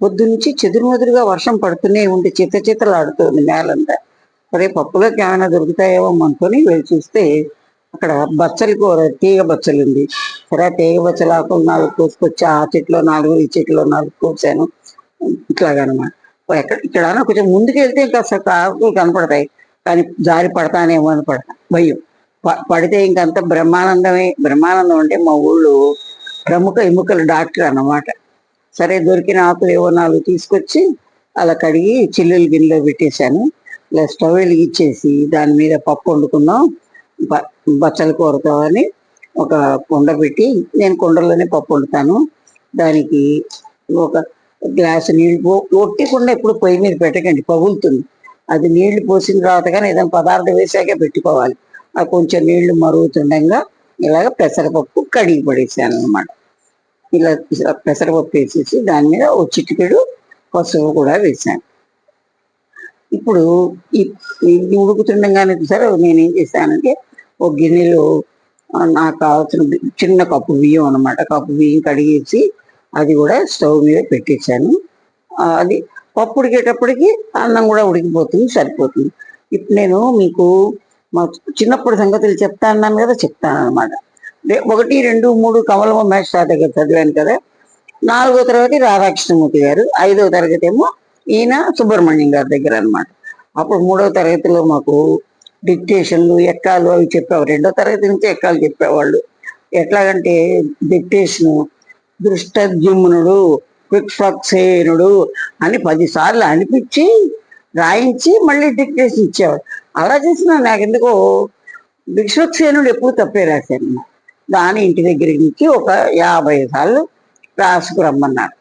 పొద్దునుంచి చెదురుమదురుగా వర్షం పడుతూనే ఉండి చిత్త చిత్తలాడుతుంది నేలంతా. సరే పప్పులోకి ఏమైనా దొరుకుతాయేమో అనుకొని వెళ్ళి చూస్తే అక్కడ బచ్చలి కూర తీగ బచ్చలు ఉంది. సరే ఆ తీగ బచ్చల ఆకులు నాలుగు కోసుకొచ్చి ఆ చెట్లో నాలుగు ఈ చెట్లో నాలుగు కోసాను. ఇట్లాగనమాట. ఎక్కడ ఇక్కడ కొంచెం ముందుకు వెళ్తే ఇంకా అసలు ఆకులు కనపడతాయి. కానీ జారి పడతానేమో అని పడతా భయం. పడితే ఇంకంత బ్రహ్మానందమే బ్రహ్మానందం అంటే మా ఊళ్ళో ప్రముఖ ఎముకల డాక్టర్ అన్నమాట. సరే దొరికిన ఆకులు ఏవో నాలుగు తీసుకొచ్చి అలా కడిగి చిల్లులు గిన్నెలో పెట్టేశాను. ఇలా స్టవ్ వెలిగించేసి దాని మీద పప్పు వండుకున్నాం బ- బచ్చల కూరతో అని ఒక కుండ పెట్టి నేను కుండలోనే పప్పు వండుతాను. దానికి ఒక గ్లాసు నీళ్ళు పో ఒట్టి కుండ ఎప్పుడు పొయ్యి మీద పెట్టకండి పగులుతుంది. అది నీళ్ళు పోసిన తర్వాత కానీ ఏదైనా పదార్థం వేసాకే పెట్టుకోవాలి. ఆ కొంచెం నీళ్ళు మరుగుతుండగా ఇలాగ పెసరపప్పు కడిగి పడేసాను అనమాట ఇలా పెసరపప్పు వేసేసి దాని మీద ఒక చిటికెడు పసుపు కూడా వేసాను ఇప్పుడు ఈ ఇది ఉడుకుతుండగానే సరే నేనేం చేశానంటే ఒక గిన్నెలో నాకు కావాల్సిన చిన్న కప్పు బియ్యం అనమాట కప్పు బియ్యం కడిగేసి అది కూడా స్టవ్ మీద పెట్టేశాను. అది పప్పు ఉడికేటప్పటికి అన్నం కూడా ఉడికిపోతుంది సరిపోతుంది. ఇప్పుడు నేను మీకు మా చిన్నప్పుడు సంగతులు చెప్తా అన్నాను కదా చెప్తాను అనమాట ఒకటి రెండు మూడు కమలమ్మ మేష్ దగ్గర చదివాను కదా. నాలుగో తరగతి రాధాకృష్ణమూర్తి గారు ఐదో తరగతి ఏమో ఈయన సుబ్రహ్మణ్యం గారి దగ్గర అనమాట అప్పుడు మూడో తరగతిలో మాకు డిక్టేషన్లు ఎక్కాలు అవి చెప్పేవారు. రెండో తరగతి నుంచి ఎక్కాలు చెప్పేవాళ్ళు. ఎట్లాగంటే డిక్టేషను దృష్టద్యుమ్నుడు విక్ఫక్సేనుడు అని పదిసార్లు అనిపించి రాయించి మళ్ళీ డిక్టేషన్ ఇచ్చేవాడు అలా చేసిన నాకు ఎందుకో విశ్వక్సేనుడు ఎప్పుడు తప్పే రాశాను దాని ఇంటి దగ్గర నుంచి ఒక యాభై సార్లు రాసుకురమ్మన్నారు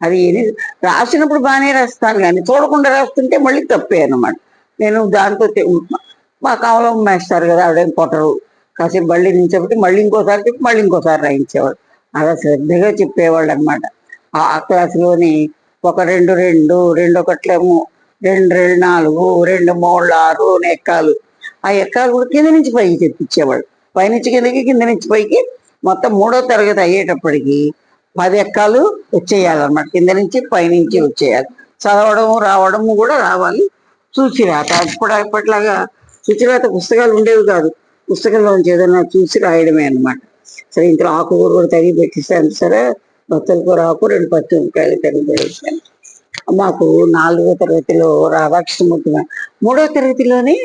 అది ఏది- రాసినప్పుడు బాగానే రాస్తాను కానీ చూడకుండా రాస్తుంటే మళ్ళీ తప్పే అనమాట నేను దాంతో మా కమలం మేస్తారు కదా ఆవిడేం కొట్టరు. కాసేపు మళ్ళీ నించబెట్టి మళ్ళీ ఇంకోసారి చెప్పి మళ్ళీ ఇంకోసారి రాయించేవాడు అలా శ్రద్ధగా చెప్పేవాళ్ళు అనమాట ఆ క్లాసులోని ఒక రెండు రెండు రెండు ఒకట్లేమో రెండు రెండు నాలుగు రెండు మూడు ఆరు ఎక్కాలు. ఆ ఎక్కాలు కూడా కింద నుంచి పైకి తెప్పించేవాళ్ళు. పైనుంచి కిందకి కింద నుంచి పైకి మొత్తం మూడో తరగతి అయ్యేటప్పటికి పది ఎక్కాలు వచ్చేయాలన్నమాట. కింద నుంచి పైనుంచి వచ్చేయాలి. చదవడం రావడము కూడా రావాలి. చూసి రాత అప్పుడు అప్పట్లాగా చూచిరాత పుస్తకాలు ఉండేవి కాదు. పుస్తకంలో నుంచి ఏదైనా చూసి రాయడమే అనమాట సరే ఇంట్లో ఆకుకూర కూడా తరిగి పెట్టిస్తాను. సరే బత్తల కూర ఆకు రెండు పచ్చి వంకాయలు తరిగి మాకు నాలుగో తరగతిలో రాధాకృష్ణమూర్తి మూడో తరగతిలోనే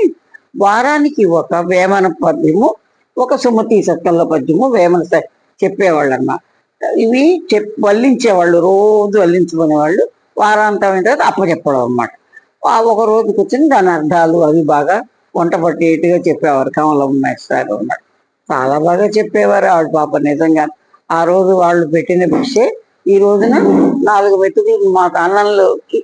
వారానికి ఒక వేమన పద్యము ఒక సుమతి సత్తల్ల పద్యము వేమన స- చెప్పేవాళ్ళు అన్నమాట ఇవి చెప్ వల్లించేవాళ్ళు రోజు వల్లించుకునేవాళ్ళు వారాంతం అయిన తర్వాత అప్పచెప్పడం అనమాట ఒక రోజు కూర్చొని దాని అర్థాలు అవి బాగా వంట పట్టేట్టుగా చెప్పేవారు కమలం మేస్తారు అన్నమాట. చాలా బాగా చెప్పేవారు ఆవిడ పాప నిజంగా. ఆ రోజు వాళ్ళు పెట్టిన భిక్షే ఈ రోజున నాలుగు మెతుకులు మా అన్నంలోకి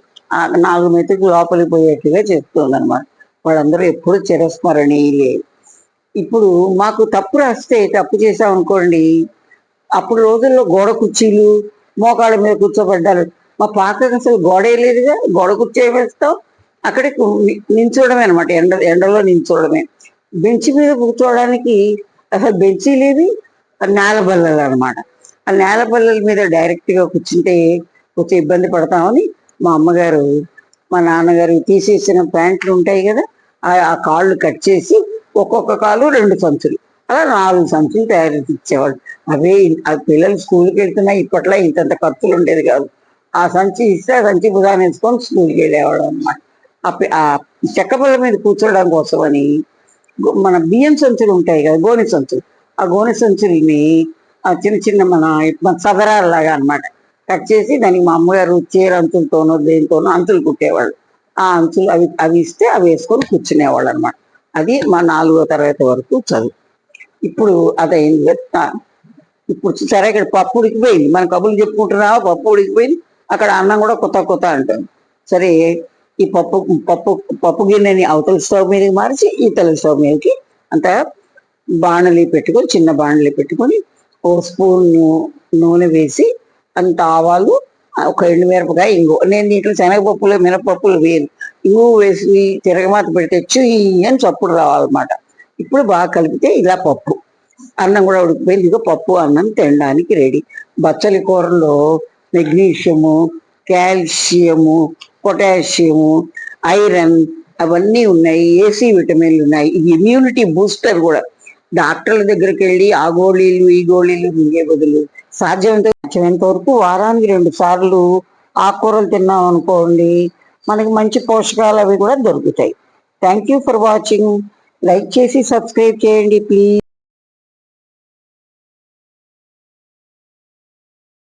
నాలుగు మెతుకులు లోపలికి పోయేట్టుగా చేస్తుంది అనమాట వాళ్ళందరూ ఎప్పుడు చిరస్మరణీయులే. ఇప్పుడు మాకు తప్పు రాస్తే తప్పు చేసాం అనుకోండి అప్పుడు రోజుల్లో గోడ కుర్చీలు మోకాళ్ళ మీద కూర్చోబడ్డారు మా పాకకు అసలు గోడే లేదుగా గోడ కుర్చీ వేస్తాం అక్కడే నించోడమే అనమాట ఎండ ఎండలో నించోడమే. బెంచ్ మీద కూర్చోవడానికి అసలు బెంచీ లేదు నేల బల్లలు అనమాట ఆ నేల బల్లల మీద డైరెక్ట్గా కూర్చుంటే కొంచెం ఇబ్బంది పడతామని మా అమ్మగారు మా నాన్నగారు తీసేసిన ప్యాంట్లు ఉంటాయి కదా ఆ కాళ్ళు కట్ చేసి ఒక్కొక్క కాలు రెండు సంచులు. అలా నాలుగు సంచులు తయారు ఇచ్చేవాళ్ళు అవే పిల్లలు స్కూల్కి వెళ్తున్నా ఇప్పట్లో ఇంతంత ఖర్చులు ఉండేది కాదు. ఆ సంచి ఇస్తే ఆ సంచి బుధాన్ని వేసుకొని స్కూల్కి వెళ్ళేవాడు అనమాట ఆ చెక్క పిల్ల మీద కూర్చోవడం కోసమని అని మన బియ్యం సంచులు ఉంటాయి కదా గోనె సంచులు. ఆ గోనె సంచుల్ని ఆ చిన్న చిన్న మన మన సదరాలాగా అనమాట కట్ చేసి దానికి మా అమ్మగారు చీరంతులతోనో దేనితోనో అంచులు కుట్టేవాళ్ళు. ఆ అంచులు అవి అవి ఇస్తే అవి వేసుకొని కూర్చునేవాళ్ళు అనమాట అది మా నాలుగో తరగతి వరకు చదువు. ఇప్పుడు అదైంది. కదా. ఇప్పుడు సరే ఇక్కడ పప్పు ఉడికిపోయింది. మన కబుర్లు చెప్పుకుంటున్నావా? పప్పు ఉడికిపోయింది. అక్కడ అన్నం కూడా కొత్త కొత్త అంటుంది. సరే ఈ పప్పు పప్పు పప్పు గిన్నెని అవతల స్టవ్ మీదకి మార్చి ఇతల స్టవ్ మీదకి అంత బాణలి పెట్టుకొని చిన్న బాణలి పెట్టుకొని ఓ స్పూన్ నూనె వేసి అంత ఆవాలు ఒక ఎండు మిరపకాయ ఇంగు. నేను దీంట్లో శనగపప్పులు మినపప్పులు వేయను. ఇంగు వేసి తిరగమాత పెడితే చెయ్యి అని చప్పుడు రావాలన్నమాట. ఇప్పుడు బాగా కలిపితే ఇలా పప్పు. అన్నం కూడా ఉడికిపోయింది. ఇదిగో పప్పు అన్నం తినడానికి రెడీ. బచ్చలి కూరలో మెగ్నీషియము కాల్షియము పొటాషియము ఐరన్ అవన్నీ ఉన్నాయి. ఏసీ విటమిన్లు ఉన్నాయి. ఇది ఇమ్యూనిటీ బూస్టర్ కూడా. డాక్టర్ల దగ్గరికి వెళ్ళి ఆ గోళీలు ఈ గోళీలు మింగే బదులు. సాధ్యమైనంత సాధ్యమైనంత వరకు వారానికి రెండు సార్లు ఆకుకూరలు తిన్నాం అనుకోండి. మనకి మంచి పోషకాలు అవి కూడా దొరుకుతాయి. Thank you for watching like చేసి సబ్స్క్రైబ్ చేయండి ప్లీజ్